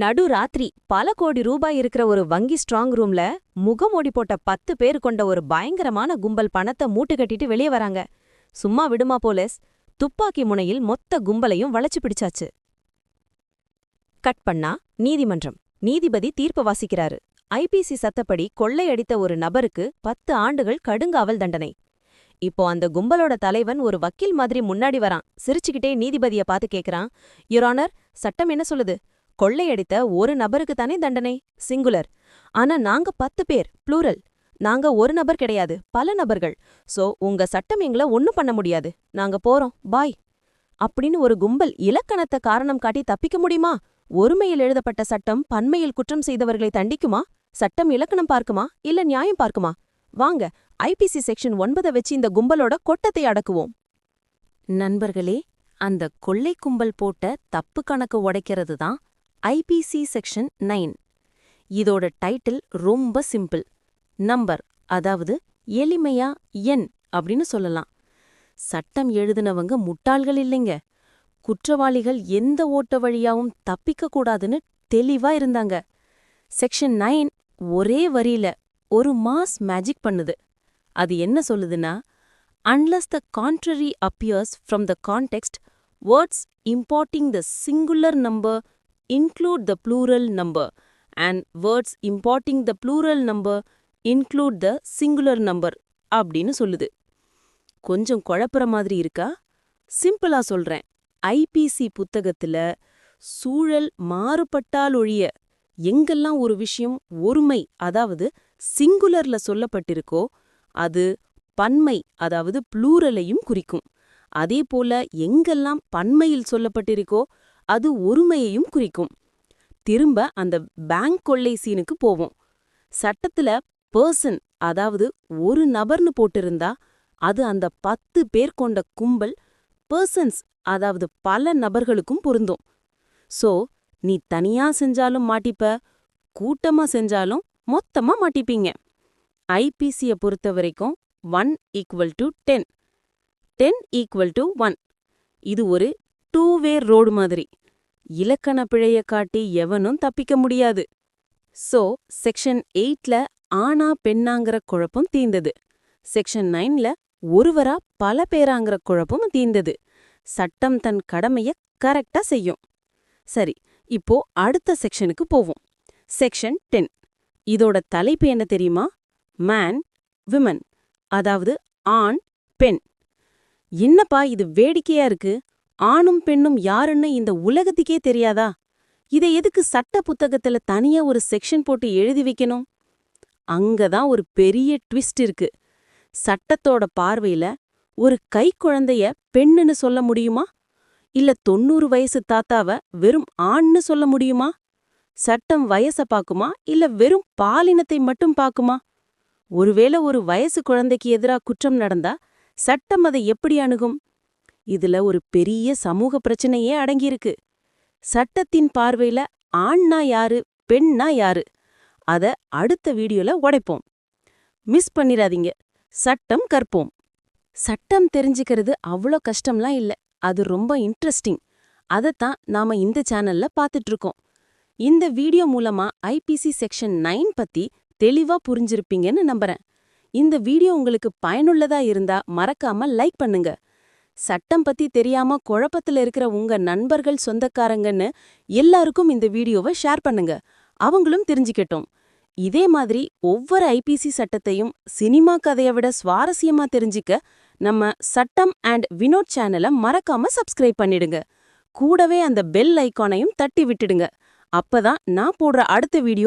நடு ராத்திரி பல கோடி ரூபாய் இருக்கிற ஒரு வங்கி ஸ்ட்ராங் ரூம்ல முகமூடி போட்ட பத்து பேர் கொண்ட ஒரு பயங்கரமான கும்பல் பணத்தை மூட்டு கட்டிட்டு வெளியே வராங்க. சும்மா விடுமா போலீஸ்? துப்பாக்கி முனையில் மொத்த கும்பலையும் வளைச்சு பிடிச்சாச்சு. கட் பண்ணா நீதிமன்றம். நீதிபதி தீர்ப்பு வாசிக்கிறாரு. ஐபிசி சத்தப்படி கொள்ளையடித்த ஒரு நபருக்கு பத்து ஆண்டுகள் கடுங்காவல் தண்டனை. இப்போ அந்த கும்பலோட தலைவன் ஒரு வக்கீல் மாதிரி முன்னாடி வரான். சிரிச்சுக்கிட்டே நீதிபதிய பார்த்து கேக்குறான். யுரானர் சட்டம் என்ன சொல்லுது? கொள்ளையடித்த ஒரு நபருக்கு தானே தண்டனை? சிங்குலர். ஆனா நாங்க பத்து பேர் ப்ளூரல். நாங்க ஒரு நபர் கிடையாது பல நபர்கள். சோ உங்க சட்டம் எங்கள ஒன்னும் பண்ண முடியாது. நாங்க போறோம் பாய். அப்படின்னு ஒரு கும்பல் இலக்கணத்தை காரணம் காட்டி தப்பிக்க முடியுமா? ஒருமையில் எழுதப்பட்ட சட்டம் பன்மையில் குற்றம் செய்தவர்களை தண்டிக்குமா? சட்டம் இலக்கணம் பார்க்குமா? இல்ல நியாயம் பார்க்குமா? வாங்க ஐபிசி செக்ஷன் ஒன்பதை வச்சு இந்த கும்பலோட கொட்டத்தை அடக்குவோம். நண்பர்களே அந்த கொள்ளை கும்பல் போட்ட தப்பு கணக்கு உடைக்கிறது தான் ஐபிசி செக்ஷன் நைன். இதோட டைட்டில் ரொம்ப சிம்பிள். நம்பர் அதாவது எளிமையா எண் அப்படின்னு சொல்லலாம். சட்டம் எழுதுனவங்க முட்டாள்கள் இல்லைங்க. குற்றவாளிகள் எந்த ஓட்ட வழியாவும் தப்பிக்க கூடாதுன்னு தெளிவா இருந்தாங்க. செக்ஷன் நைன் ஒரே வரியில ஒரு மாஸ் மேஜிக் பண்ணுது. அது என்ன சொல்லுதுன்னா unless the contrary appears from the context words importing the singular number include the plural number and words importing the plural number include the singular number அப்படின்னு சொல்லுது. கொஞ்சம் குழப்புற மாதிரி இருக்கா? சிம்பிளா சொல்றேன். ஐபிசி புத்தகத்துல சூழல் மாறுபட்டால் ஒழிய எங்கெல்லாம் ஒரு விஷயம் ஒருமை அதாவது சிங்குலர்ல சொல்லப்பட்டிருக்கோ அது பன்மை அதாவது ப்ளூரலையும் குறிக்கும். அதே போல எங்கெல்லாம் பன்மையில் சொல்லப்பட்டிருக்கோ அது ஒருமையையும் குறிக்கும். திரும்ப அந்த பேங்க் கொள்ளை சீனுக்கு போவோம். சட்டத்துல பர்சன் அதாவது ஒரு நபர்னு போட்டிருந்தா அது அந்த பத்து பேர் கொண்ட கும்பல் பர்சன்ஸ் அதாவது பல நபர்களுக்கும் பொருந்தும். சோ நீ தனியா செஞ்சாலும் மாட்டிப்ப கூட்டமா செஞ்சாலும் மொத்தமா மாட்டிப்பீங்க. ஐபிசிய பொறுத்த வரைக்கும் one equal to ten ten equal to one இது ஒரு டூ வே ரோடு மாதிரி. இலக்கண பிழைய காட்டி எவனும் தப்பிக்க முடியாது. சோ செக்ஷன் எயிட்ல ஆனா பெண்ணாங்கிற குழப்பம் தீந்தது. செக்ஷன் நைன்ல ஒருவரா பல பேராங்கிற குழப்பம் தீந்தது. சட்டம் தன் கடமைய கரெக்டா செய்யும். சரி இப்போ அடுத்த செக்ஷனுக்கு போவோம். Section ten. இதோட தலைப்பு என்ன தெரியுமா? மேன் விமன் அதாவது ஆண் பெண். என்னப்பா இது வேடிக்கையா இருக்கு? ஆணும் பெண்ணும் யாருன்னு இந்த உலகத்துக்கே தெரியாதா? இதை எதுக்கு சட்ட புத்தகத்துல தனியா ஒரு செக்ஷன் போட்டு எழுதி வைக்கணும்? அங்கதான் ஒரு பெரிய ட்விஸ்ட் இருக்கு. சட்டத்தோட பார்வையில ஒரு கை குழந்தைய பெண்ணுன்னு சொல்ல முடியுமா? இல்ல தொண்ணூறு வயசு தாத்தாவ வெறும் ஆண்னு சொல்ல முடியுமா? சட்டம் வயச பாக்குமா? இல்ல வெறும் பாலினத்தை மட்டும் பாக்குமா? ஒருவேளை ஒரு வயசு குழந்தைக்கு எதிரா குற்றம் நடந்தா சட்டம் அதை எப்படி அணுகும்? இதுல ஒரு பெரிய சமூக பிரச்சனையே அடங்கியிருக்கு. சட்டத்தின் பார்வையில ஆண்னா யாரு பெண்ணா யாரு? அத அடுத்த வீடியோல உடைப்போம். மிஸ் பண்ணிடாதீங்க சட்டம் கற்போம். சட்டம் தெரிஞ்சுக்கிறது அவ்வளோ கஷ்டம்லாம் இல்ல. அது ரொம்ப இன்ட்ரெஸ்டிங். அதைத்தான் நாம இந்த சேனல்ல பார்த்துட்டு இருக்கோம் இந்த வீடியோ மூலமா ஐபிசி செக்ஷன் நைன் பத்தி தெளிவா புரிஞ்சிருப்பீங்கன்னு நம்புறேன். இந்த வீடியோ உங்களுக்கு பயனுள்ளதா இருந்தா மறக்காம லைக் பண்ணுங்க. சட்டம் பத்தி தெரியாம குழப்பத்துல இருக்கிற உங்க நண்பர்கள் சொந்தக்காரங்கன்னு எல்லாருக்கும் இந்த வீடியோவை ஷேர் பண்ணுங்க. அவங்களும் தெரிஞ்சுக்கட்டும். இதே மாதிரி ஒவ்வொரு ஐபிசி சட்டத்தையும் சினிமா கதையை விட சுவாரஸ்யமா தெரிஞ்சிக்க நம்ம சட்டம் அண்ட் வினோட் சேனலை மறக்காம சப்ஸ்கிரைப் பண்ணிடுங்க. கூடவே அந்த பெல் ஐக்கானையும் தட்டி விட்டுடுங்க. அப்பதான் நான் போடுற அடுத்த வீடியோ